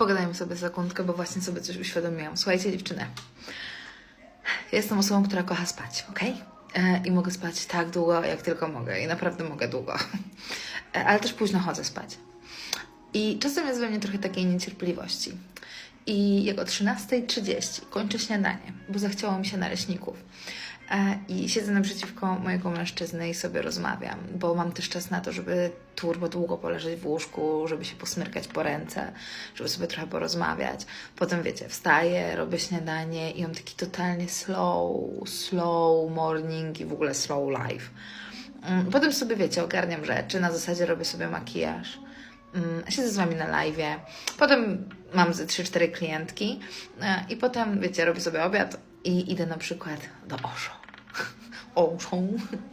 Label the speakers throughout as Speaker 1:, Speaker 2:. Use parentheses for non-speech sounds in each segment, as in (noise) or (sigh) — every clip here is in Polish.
Speaker 1: Pogadajmy sobie sekundkę, bo właśnie sobie coś uświadomiłam. Słuchajcie, dziewczyny. Jestem osobą, która kocha spać, ok? I mogę spać tak długo, jak tylko mogę. I naprawdę mogę długo. E, Ale też późno chodzę spać. I czasem jest we mnie trochę takiej niecierpliwości. I jak o 13.30 kończę śniadanie, bo zachciało mi się naleśników. E, I siedzę naprzeciwko mojego mężczyzny i sobie rozmawiam, bo mam też czas na to, żeby turbo długo poleżeć w łóżku, żeby się posmyrkać po ręce, żeby sobie trochę porozmawiać. Potem wiecie, wstaję, robię śniadanie i mam taki totalnie slow, slow morning i w ogóle slow life. Mm, Potem sobie, wiecie, ogarniam rzeczy, na zasadzie robię sobie makijaż. Mm, Siedzę z wami na live. Potem mam ze 3-4 klientki e, i potem, wiecie, robię sobie obiad i idę na przykład do Osho. (laughs) Osho,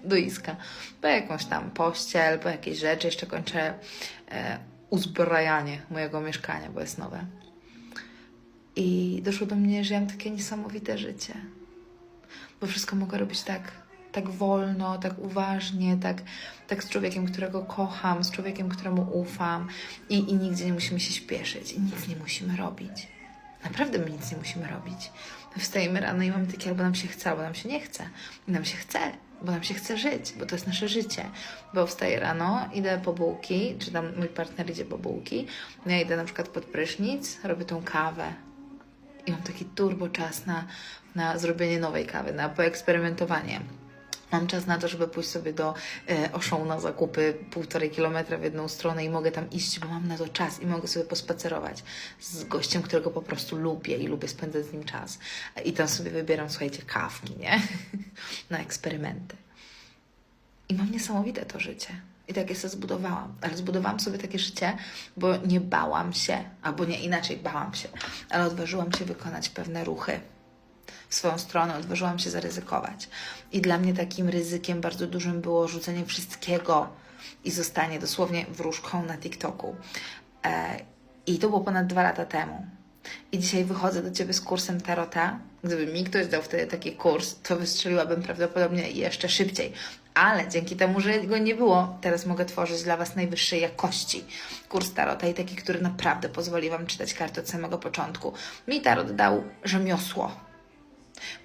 Speaker 1: do Iska. Po jakąś tam pościel, po jakieś rzeczy. Jeszcze kończę e, uzbrajanie mojego mieszkania, bo jest nowe. I doszło do mnie, że ja mam takie niesamowite życie bo wszystko mogę robić tak, tak wolno, tak uważnie, tak, tak z człowiekiem, którego kocham, z człowiekiem, któremu ufam i, i nigdzie nie musimy się śpieszyć i nic nie musimy robić. Naprawdę my nic nie musimy robić. My wstajemy rano i mamy takie, albo nam się chce, albo nam się nie chce. I nam się chce, bo nam się chce żyć, bo to jest nasze życie. Bo wstaję rano, idę po bułki, czy tam mój partner idzie po bułki, ja idę na przykład pod prysznic, robię tą kawę, i mam taki turbo czas na, na zrobienie nowej kawy, na poeksperymentowanie. Mam czas na to, żeby pójść sobie do e, Oszą na zakupy półtorej kilometra w jedną stronę i mogę tam iść, bo mam na to czas i mogę sobie pospacerować z gościem, którego po prostu lubię i lubię spędzać z nim czas. I tam sobie wybieram, słuchajcie, kawki, nie? (laughs) na eksperymenty. I mam niesamowite to życie. I takie sobie zbudowałam. Ale zbudowałam sobie takie życie, bo nie bałam się, albo nie inaczej, bałam się, ale odważyłam się wykonać pewne ruchy w swoją stronę, odważyłam się zaryzykować. I dla mnie takim ryzykiem bardzo dużym było rzucenie wszystkiego i zostanie dosłownie wróżką na TikToku. E, I to było ponad dwa lata temu. I dzisiaj wychodzę do Ciebie z kursem Tarota. Gdyby mi ktoś dał wtedy taki kurs, to wystrzeliłabym prawdopodobnie jeszcze szybciej. Ale dzięki temu, że go nie było, teraz mogę tworzyć dla Was najwyższej jakości kurs Tarota i taki, który naprawdę pozwoli Wam czytać karty od samego początku. Mi Tarot dał rzemiosło.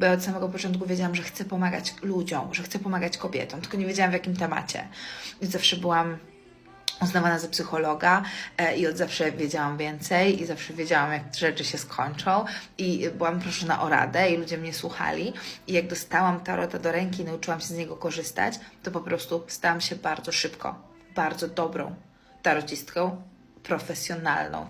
Speaker 1: Bo ja od samego początku wiedziałam, że chcę pomagać ludziom, że chcę pomagać kobietom, tylko nie wiedziałam w jakim temacie. I zawsze byłam uznawana za psychologa e, i od zawsze wiedziałam więcej i zawsze wiedziałam, jak rzeczy się skończą i byłam proszona o radę i ludzie mnie słuchali i jak dostałam tarota do ręki i nauczyłam się z niego korzystać, to po prostu stałam się bardzo szybko, bardzo dobrą tarocistką, profesjonalną